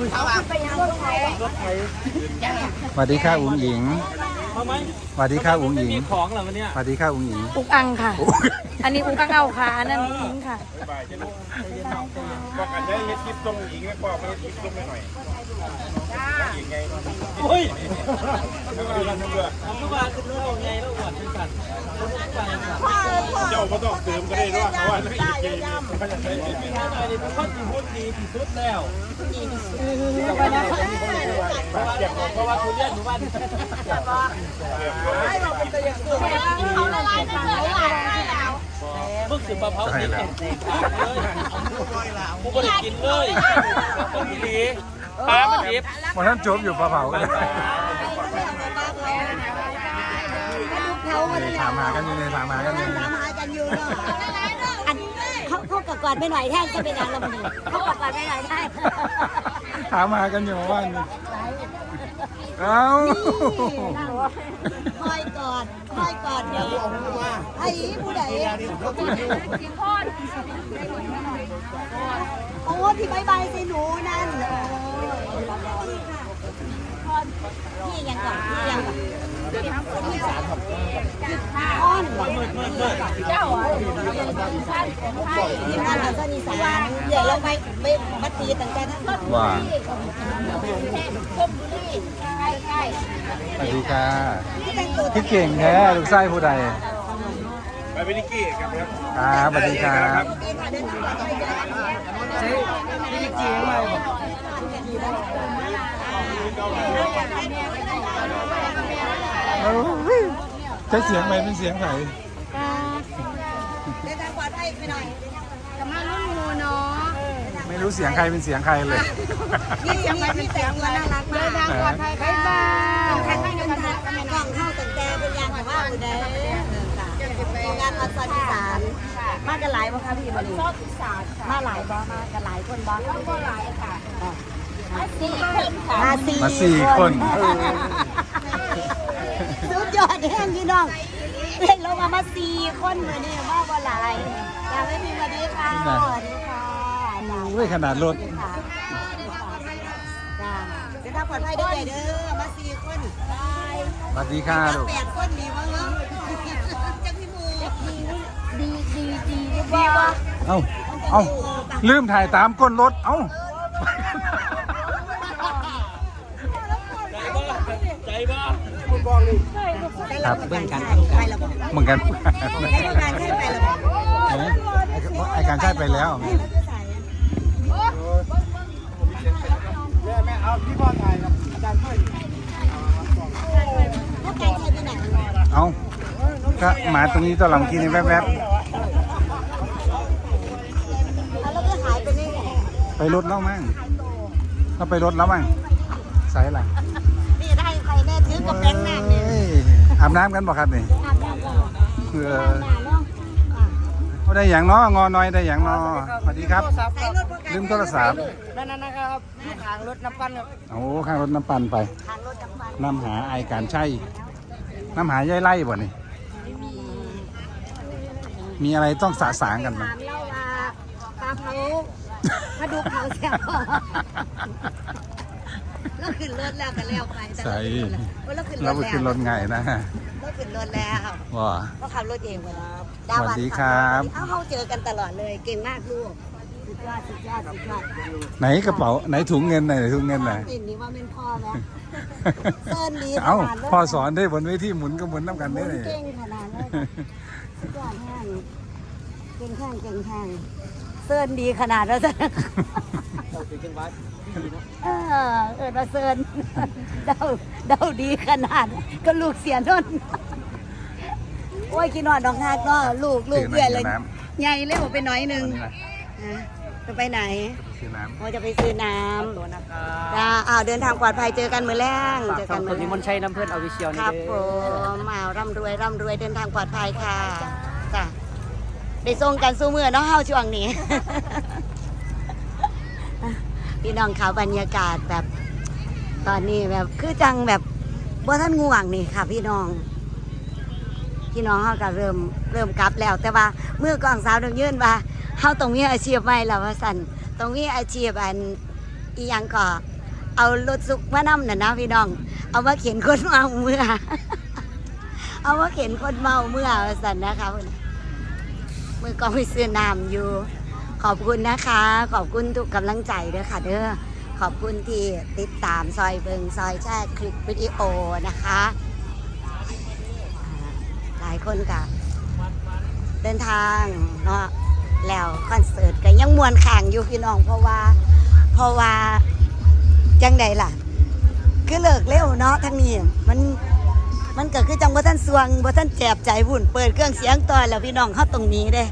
สวัสดีค่ะอุ้งหญิงสวัสดีค่ะอุ้งหญิงมีของเหรอเนี้ยสวัสดีค่ะอุ้งหญิง อุกอังค่ะ อันนี้อุกอังเอาค่ะนั่นองหญิงค่ะบอกกันได้เฮ็ดคลิปตรงหญิงไม่พอไม่เฮ็ดคลิปลงหน่อยหญิงไงโอ้ยทุกวันทุกวันทุกวันคือเรื่องไงแล้วอวดเป็นสัตว์าก็ต้องเติมก็ได้ด้วยเพราะว่านักอีกเกมมันจะใช้เป็นหน่อยนี่เป็นคนที่พูดดีที่สุดแล้วเก็บของเพราะว่าคุณเรียนหมู่บ้านเขาละลายไปเลยมึงสิบะเผากินเลยกูไม่ได้กินเลยต้องมีหลีปลามันดิบวันนั้นจบอยู่ปลาเผากันถามหากันอยู่เลยถามหากันอยู่ อยู่เนาะอันเขาเขากกอดไม่ไหวแท่งก็เป็นอะไรละมันนี่เขากกอดไม่ไหวแท่งถามหากันอยู่ว่านี่เอ้าคอยกอดคอยกอดเดี๋ยวไอ้ผู้ใดโอ้ที่บายบายใส่หนูนั่นพี่ยังก่อนพี่ยังก่อน อ้นเจ้าทีมงานของซานีสานเดี๋ยวเราไปไปมัดตีตั้งแต่นั้นว่าสวัสดีค่ะที่แต่งตัวพี่เก่งแท้ลูกไส้ผู้ใดไปเป็นนิกกี้ครับครับครับสวัสดีครับเองค่ะเดินทางปลอดภัยจ้า เอ้ยใช้เสียงไหมเป็นเสียงไหนเดินทางปลอดภัยไปหน่อยกำลังรุ่นงูเนาะไม่รู้เสียงใครเป็นเสียงใครเลย นี่เสียงมันเป็นเสียงมันน่ารักเดิมานกทางปลอดภัยบ๊ายบายใครไม่เดินทางกล้องเข้าตั้งแต่เป็นยางแบบว่าอุดรงานออนซอนอีสานมากันหลายบ่คะพี่มาลีมาหลายบ่มากันหลายคนบ่ก็หลายค่ะมาสี่คนค่ะมาสี่มาสี่คน เออสุดยอดแห้งพี่น้องเล่นลงมามาสี่คนเหมือนนี่ว่าบ่หลายอยากให้พี่มาดีค่ะสวัสดีค่ะเว้ยขนาดรถค่ะจ้าเดินทางปลอดภัยด้วยเด้อมาสี่คนบายสวัสดีค่ะลูกแปดคนดีมั้งเนาะจังพี่มูดีดีดีดีบ่เอ้าเอ้าลืมถ่ายตามก้นรถเอ้า ครับเบิ่งกันไปละบอกเหมือนกันให้ดูการให้ไปละบอกเอ๊ะไอการใช้ไปแล้วเราจะใส่แม่แม่เอาพี่พ่อถ่ายครับอาจารย์ช่วยพวกการใช้ไปไหนเอ้าก็มาตรงนี้ตอนหลังกินแวบแล้วก็หายไปนี่ไงๆไปรถแล้วมั้งเราไปรถแล้วมั้งใส่อะไร ใครแน่ถือกับแป้งน้ำเนี่ยเอ้ยอาบน้ำกันบอกครับนี่อาบน้ำก่อนเพื่อหนาเนาะเขาได้อย่างเนาะงอน้อยได้อย่างเนาะสวัสดีครับใส่รถพวกการลืมโทรศัพท์นั่นนะครับที่ทางรถน้ำปั้นครับโอ้ข้างรถน้ำปั่นไปทางรถจำปันน้ำหาไอการใช่น้ำหายายไล่บ่นี่มีอะไรต้องสะสางกันไหมถามเล่าว่าปลาเผาปลาดุกเผาเสียบแล้ว ขึ้นรถแล้วก็แล้วไปใส่แล้วขึ้นรเราถไปแล้วขึ้นรถไงนะแล้วขึ้นรถแล้วว่าก็ขับรถเองไปแล้วสวัสดีครับ เอ้าเขาเจอกันตลอดเลยเก่งมากลูกสุดยอดสุดยอดสุดยอดไหนกระเป๋าไหนถุงเงินไหนถุงเงินไหนติดนี้ว่าเป็นพ่อไหมเซิร์นดีเอ้าขนาดนั้นพ่อสอนได้บนเวทีหมุนก็หมุนน้ำกันได้เลยเก่งขนาดนั้นสุดยอดแห้งเก่งแห้งเก่งแห้งเซิร์นดีขนาดนั้นจ้ะ เเออเออราเซินเดาเดาดีขนาด ก็ลูกเสียนนโอ้ยกินนอนดอกฮากเนาะลูกลูกเบื่อเลยใหญ่เลยบอกไปหน้อยหนึงำนี่นะอะจะไปไหนซื้อน้โอ้จะไปซื้อน้ำจ้าอ้าวเดินทางปลอดภัยเจอกันมือแรงเจอกันมือแรงมนชัยน้ำเพื่อนเอาวิเชียวนี่ครับผมอ้าวร่ำรวยร่ำรวยเดินทางปลอดภัยค่ะจ้ะได้ส่งกันสู้มือเนาะเฮาช่วงนี้ พี่น้องขาวบรรยากาศแบบ ตอนนี้แบบคือจังแบบบ่ท่านง่วงนี่ค่ะ พี่น้อง พี่น้องเขาก็เริ่มเริ่มกลับแล้ว แต่ว่าเมื่อกองสาวดงยื่นว่าเฮาต้องมีอาชีพใหม่แล้วว่าสันต้องมีอาชีพอันอีหยังก็เอารถสุกมานํน่ะนะพี่น้อง เอามาเข็นคนเมาเมื่อ เอามาเข็นคนเมาเมื่อว่สันนะคะเพิ่อกองไปซื้อน้ำอยู่ ขอบคุณนะคะ ขอบคุณทุกกำลังใจเด้อค่ะเด้อขอบคุณที่ติดตามซอยเบิงซอยแช่คลิปวิดีโอนะคะ หลายคนกับเดินทางเนาะแล้วคอนเสิร์ตก็ยังมวนแข่งอยู่พี่น้อง เพราะว่าเพราะว่าจังใดล่ะ คือเลิกเร็วเนาะทั้งนี้มันมันก็คือจังว่าท่านสวงว่าท่านแจบใจวุ่นเปิดเครื่องเสียงต่อแล้วพี่น้องเข้าตรงนี้เด้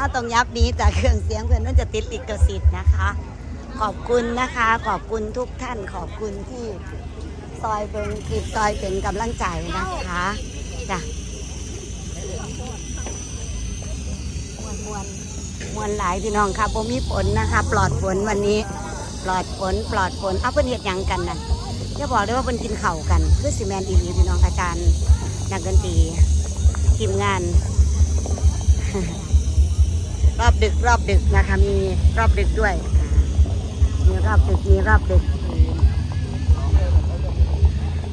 ถ้าตรงยับนี้จากเครื่องเสียงเพื่อนนั่นจะติดลิขสิทธิ์นะคะ ขอบคุณนะคะ ขอบคุณทุกท่าน ขอบคุณที่ซอยเป็นคลิปซอยเป็นกำลังใจนะคะจ้ะมวนมวนมวนหลายพี่น้องค่ะผมมีฝนนะคะ ปลอดฝนวันนี้ ปลอดฝนปลอดฝนเอาเพื่อนเฮ็ดยังกันนั่นอย่าบอกเลยว่าเพิ่นกินเข่ากัน คือสิแมนอีหลีพี่น้องอาจารย์นักดนตรีทีมงาน รอบดึกรอบดึกนะคะ มีรอบดึกด้วย มีรอบดึกมีรอบดึก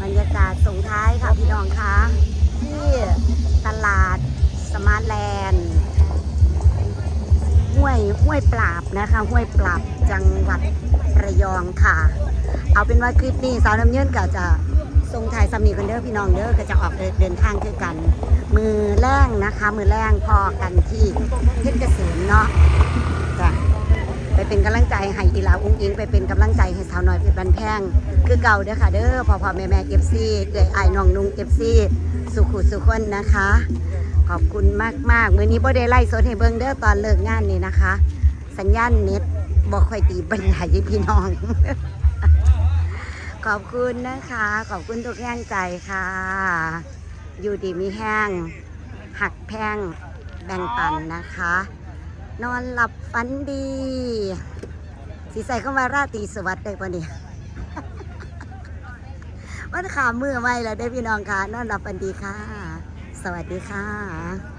บรรยากาศส่งท้ายค่ะพี่น้องคะที่ตลาดสมาร์ทแลนด์ห้วยห้วยปราบนะคะห้วยปราบจังหวัดระยองค่ะ เอาเป็นว่าคลิปนี้สาวน้ำเยื่นก็จะส่งถ่ายสามีกันเด้อพี่น้องเด้อก็จะออกเดินทางคือกัน มือ นะคะ มือแรงพอกันที่เพชรเกษมเนาะจ้ะไปเป็นกำลังใจให้อีลาอุ้งอิงไปเป็นกำลังใจให้สาวน้อยเพชรบันแพงคือเก่าเด้อค่ะเด้อพอพอแม่แม่เอฟซีเกยไอ้น้องนุ่งเอฟซีสุขุสุขคนนะคะ ขอบคุณมากมากมือนี้บ่ได้ไล่สดให้เบิ่งเด้อตอนเลิกงานนี่นะคะ สัญญาณเน็ตบ่ค่อยดีปัญหาพี่น้อง ขอบคุณนะคะ ขอบคุณทุกแรงใจค่ะ อยู่ดีมีแห้ง หักแพงแบ่งปันนะคะ นอนหลับฝันดี สีใส่เข้ามาราตรีสวัสดิ์ได้ปะเนี่ยวันขามือไม่แล้วได้พี่น้องค่ะนอนหลับฝันดีค่ะ สวัสดีค่ะ